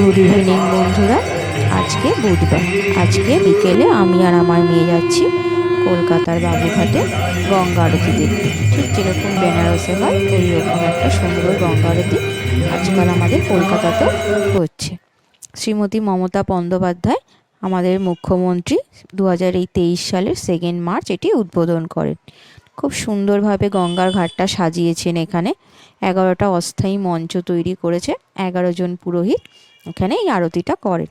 Good evening বন্ধুরা, আজকে বুধবার। আজকে বিকেলে আমি আর আমার মেয়ে যাচ্ছি কলকাতার বাবুঘাটে গঙ্গা আরতি দেখতে। ঠিক যেরকম বেনারসে হয় ওই রকম একটা সুন্দর গঙ্গা আরতি আজকাল আমাদের কলকাতাতে হচ্ছে। শ্রীমতী মমতা বন্দ্যোপাধ্যায়, আমাদের মুখ্যমন্ত্রী দু হাজার তেইশ সালের সেকেন্ড মার্চ এটি উদ্বোধন করেন। খুব সুন্দরভাবে গঙ্গার ঘাটটা সাজিয়েছেন এখানে। এগারোটা অস্থায়ী মঞ্চ তৈরি করেছে, এগারো জন পুরোহিত এখানে এই আরতিটা করেন।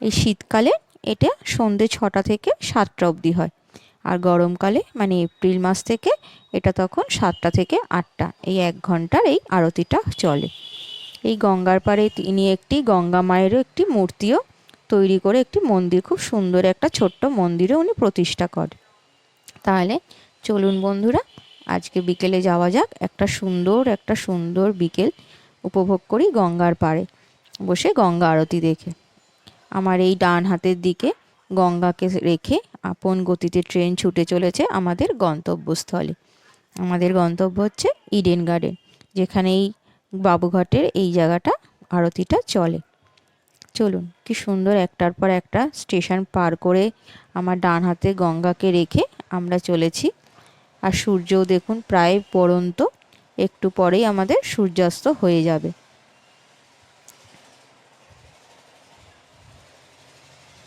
এই শীতকালে এটা সন্ধে ছটা থেকে সাতটা অবধি হয়। আর গরমকালে মানে এপ্রিল মাস থেকে এটা তখন সাতটা থেকে আটটা, এই এক ঘণ্টার এই আরতিটা চলে। এই গঙ্গার পাড়ে তিনি একটি, গঙ্গা মায়েরও একটি মূর্তিও তৈরি করে একটি মন্দির, খুব সুন্দর একটা ছোট্ট মন্দিরও উনি প্রতিষ্ঠা করেন। তাহলে চলুন বন্ধুরা, আজকে বিকেলে যাওয়া যাক। একটা সুন্দর একটা সুন্দর বিকেল উপভোগ করি গঙ্গার পাড়ে। বসে গঙ্গা আরতি দেখে। আমার এই ডান হাতের দিকে গঙ্গাকে রেখে আপন গতিতে ট্রেন ছুটে চলেছে আমাদের গন্তব্যস্থলে। আমাদের গন্তব্য হচ্ছে ইডেন গার্ডেন যেখানে এই বাবুঘাটের এই জায়গাটা আরতিটা চলে। চলুন, কি সুন্দর একটার পর একটা স্টেশন পার করে আমার ডান হাতে গঙ্গাকে রেখে আমরা চলেছি আর সূর্যও দেখুন প্রায় পড়ন্ত, একটু পরেই আমাদের সূর্যাস্ত হয়ে যাবে।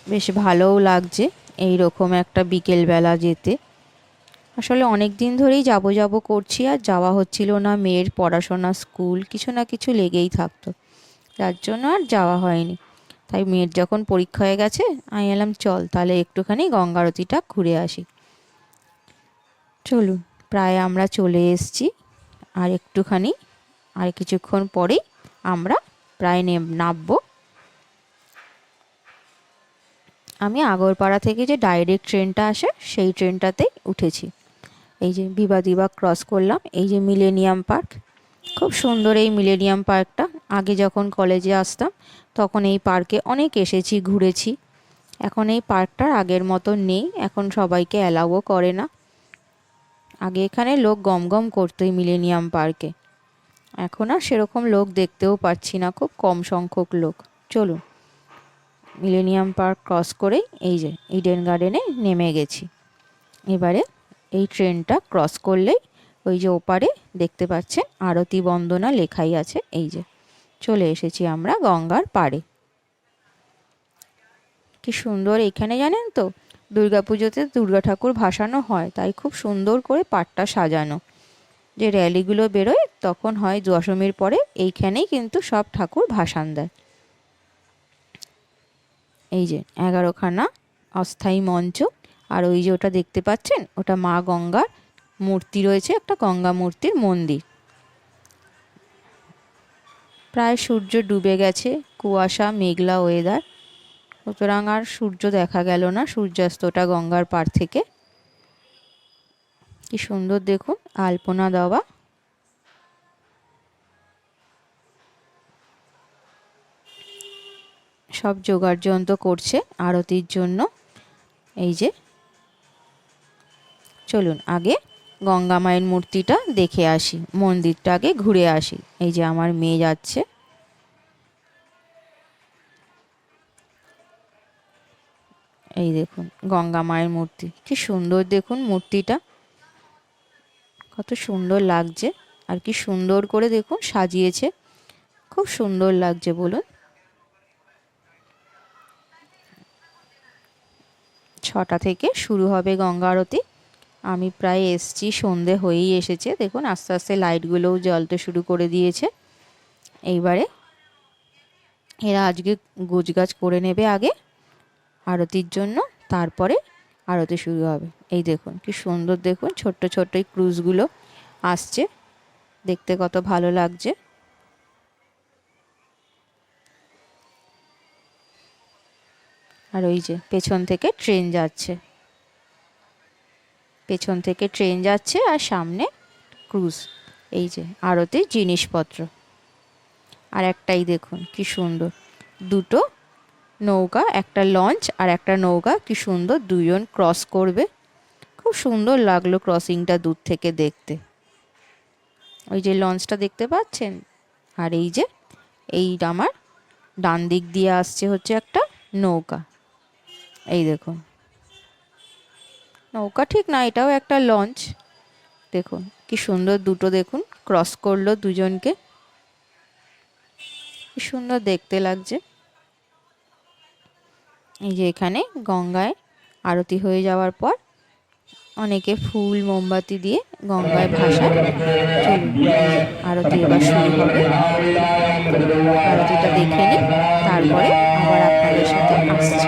বেশ ভালোও লাগছে এই রকম একটা বিকেলবেলা যেতে। আসলে অনেক দিন ধরেই যাব যাব করছি, আর যাওয়া হচ্ছিল না, মেয়ের পড়াশোনা, স্কুল, কিছু না কিছু লেগেই থাকতো। যার জন্য আর যাওয়া হয়নি। তাই মেয়ের যখন পরীক্ষা হয়ে গেছে, আমি এলাম চল তাহলে একটুখানি গঙ্গারতিটা ঘুরে আসি। চলুন, প্রায় আমরা চলে এসেছি। আর একটুখানি, আর কিছুক্ষণ পরেই আমরা প্রায় নামবো। আমি আগরপাড়া থেকে যে ডাইরেক্ট ট্রেনটা আসে, সেই ট্রেনটাতেই উঠেছি। এই যে বিবাদিবা ক্রস করলাম, এই যে মিলেনিয়াম পার্ক খুব সুন্দর এই মিলেনিয়াম পার্কটা আগে যখন কলেজে আসতাম, তখন এই পার্কে অনেক এসেছি, ঘুরেছি। এখন এই পার্কটার আগের মতো নেই, এখন সবাইকে অ্যালাউও করে না। আগে এখানে লোক গম গম করতো এই মিলেনিয়াম পার্কে এখন আর সেরকম লোক দেখতেও পাচ্ছি না, খুব কম সংখ্যক লোক। চলুন। মিলেনিয়াম পার্ক ক্রস করেই এই যে ইডেন গার্ডেনে নেমে গেছি। এবারে এই ট্রেনটা ক্রস করলেই ওই যে ওপারে দেখতে পাচ্ছেন আরতি বন্দনা লেখাই আছে, এই যে। চলে এসেছি আমরা গঙ্গার পাড়ে। কি সুন্দর এখানে জানেন তো? দুর্গাপুজোতে দুর্গা ঠাকুর ভাসানো হয়, তাই খুব সুন্দর করে পাটটা সাজানো। যে র্যালিগুলো বেরোয়, তখন হয় দশমীর পরে এইখানেই কিন্তু সব ঠাকুর ভাসান দেয়। এই যে এগারোখানা অস্থায়ী মঞ্চ, আর ওই যে ওটা দেখতে পাচ্ছেন, ওটা মা গঙ্গার মূর্তি রয়েছে, একটা গঙ্গা মূর্তির মন্দির। প্রায় সূর্য ডুবে গেছে, কুয়াশা, মেঘলা ওয়েদার সুতরাং আর সূর্য দেখা গেল না, সূর্যাস্তটা গঙ্গার পার থেকে। কি সুন্দর দেখুন, আলপনা দেওয়া। সব জোগাড় যন্ত্র করছে আরতির জন্য। এই যে, চলুন আগে গঙ্গা মায়ের মূর্তিটা দেখে আসি, মন্দিরটা আগে ঘুরে আসি। এই যে আমার মেয়ে যাচ্ছে। এই দেখুন, গঙ্গা মায়ের মূর্তি। কি সুন্দর দেখুন মূর্তিটা। কত সুন্দর লাগছে। আর কি সুন্দর করে দেখুন সাজিয়েছে। খুব সুন্দর লাগছে, বলুন। ছটা থেকে শুরু হবে গঙ্গা আরতি। আমি প্রায় এসছি, সন্ধে হয়েই এসেছে। দেখুন, আস্তে আস্তে লাইটগুলোও জ্বলতে শুরু করে দিয়েছে। এইবারে এরা আজকে গোছগাছ করে নেবে আগে। আরতির জন্য তারপরে আরতি শুরু হবে। এই দেখুন, কি সুন্দর দেখুন, ছোট্ট ছোট্ট এই ক্রুজগুলো আসছে। দেখতে কত ভালো লাগছে। আর ওই যে পেছন থেকে ট্রেন যাচ্ছে। পেছন থেকে ট্রেন যাচ্ছে আর সামনে ক্রুজ, এই যে আরতির জিনিসপত্র। আর একটাই দেখুন, কি সুন্দর, দুটো নৌকা, একটা লঞ্চ আর একটা নৌকা। কি সুন্দর দুজন ক্রস করবে। খুব সুন্দর লাগল ক্রসিংটা দূর থেকে দেখতে। ওই যে লঞ্চটা দেখতে পাচ্ছেন? আর এই যে, এই আমার ডান দিক দিয়ে আসছে হচ্ছে একটা নৌকা। এই দেখুন। নৌকা ঠিক না, এটাও একটা লঞ্চ। দেখুন, কি সুন্দর দুটো দেখুন ক্রস করল দুজনকে। কি সুন্দর দেখতে লাগছে। এই যে এখানে গঙ্গায় আরতি হয়ে যাওয়ার পর অনেকে ফুল, মোমবাতি দিয়ে গঙ্গায় চলুন। আরতি এবার শুরু হবে। আরতিটা দেখে নিই তারপরে আবার আপনাদের সাথে আসছে।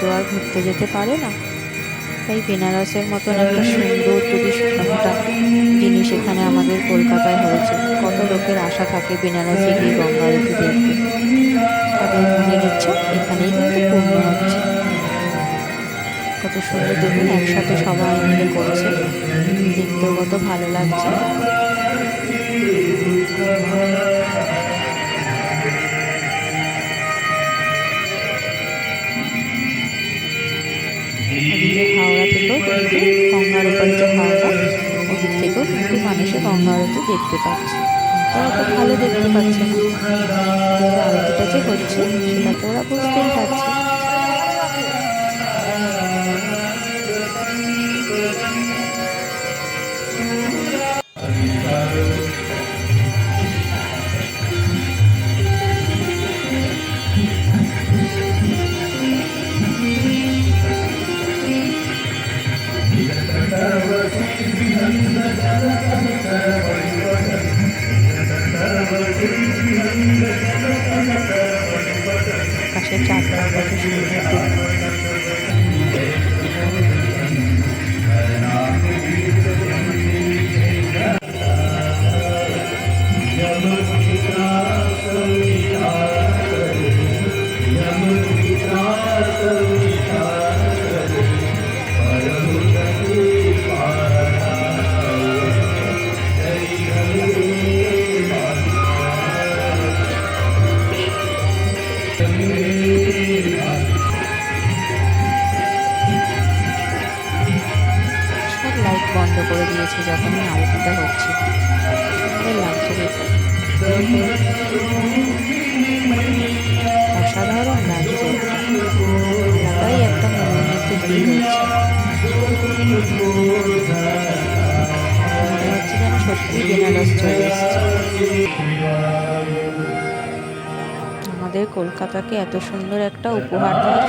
তো আর ঘুরতে যেতে পারে না। তাই বেনারসের মতন একটা সুন্দর যদি জিনিস এখানে আমাদের কলকাতায় হয়েছে। কত লোকের আশা থাকে বেনারসে গিয়ে গঙ্গা আরতি দেখতে। তাদের মনের ইচ্ছা এখানেই কিন্তু পূর্ণ হচ্ছে। কত সুন্দর দেখুন, একসাথে সবাই মিলে করছে। দেখতেও কত ভালো লাগছে। ওদিকে হাওড়া থেকেও কিন্তু গঙ্গার যে হাওড়া ওদিক থেকেও কিন্তু মানুষে গঙ্গা আরতি দেখতে পাচ্ছে। তো ভালো দেখতে পাচ্ছে না। আরতিটা যে হচ্ছে, সেটা তো ওরা বুঝতেই পারছে। করে দিয়েছে যখন এই আরতিটা হচ্ছে লাগছে অসাধারণ লাগছে। আলাদাই একটা মনের মধ্যে ভিড় হচ্ছে হচ্ছে যেন সত্যি বেনারস চলে আমাদের কলকাতাকে এত সুন্দর একটা উপহার দেওয়ার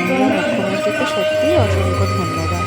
জন্য মুখ্যমন্ত্রীকে সত্যিই অসংখ্য ধন্যবাদ।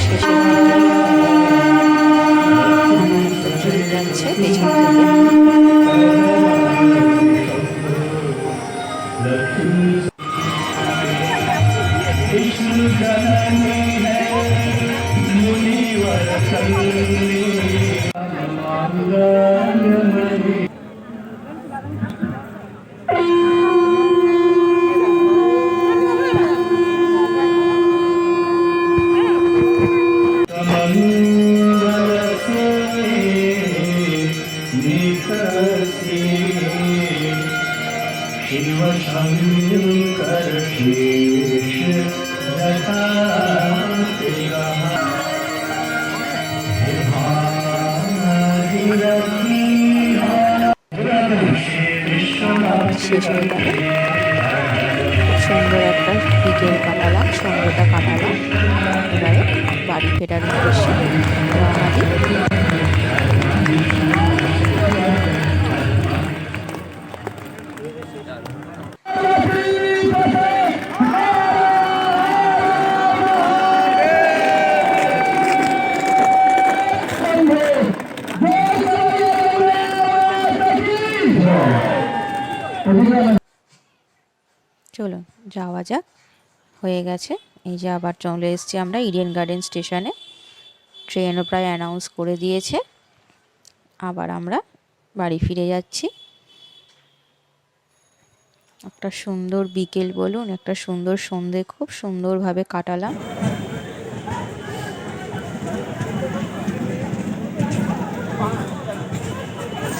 谢谢。你 শেষ হয়ে খুব সুন্দর একটা বিকেল কাটালাম সন্ধ্যেটা কাটালাম। এবারে বাড়ি ফেরার উদ্দেশ্যে রওনা দিই যাক হয়ে গেছে। এই যে আবার চলে এসছি আমরা ইডেন গার্ডেন স্টেশনে ট্রেনও প্রায় অ্যানাউন্স করে দিয়েছে। আবার আমরা বাড়ি ফিরে যাচ্ছি। একটা সুন্দর বিকেল বলুন, একটা সুন্দর সন্ধে, খুব সুন্দরভাবে কাটালাম।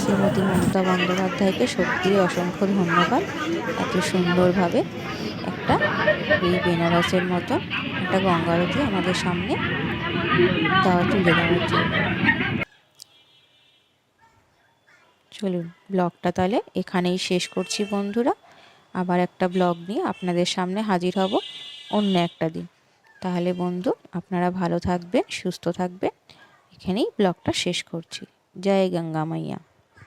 শ্রীমতী মমতা বন্দ্যোপাধ্যায়কে সত্যিই অসংখ্য ধন্যবাদ। এত সুন্দরভাবে একটা এই বেনারসের মতো একটা গঙ্গারতি আমাদের সামনে দেওয়া তুলে দেওয়ার জন্য। চলুন, ব্লগটা তাহলে এখানেই শেষ করছি বন্ধুরা। আবার একটা ব্লগ নিয়ে আপনাদের সামনে হাজির হব অন্য একটা দিন। তাহলে বন্ধু, আপনারা ভালো থাকবেন, সুস্থ থাকবেন। এখানেই ব্লগটা শেষ করছি। জয় গঙ্গা মাইয়া।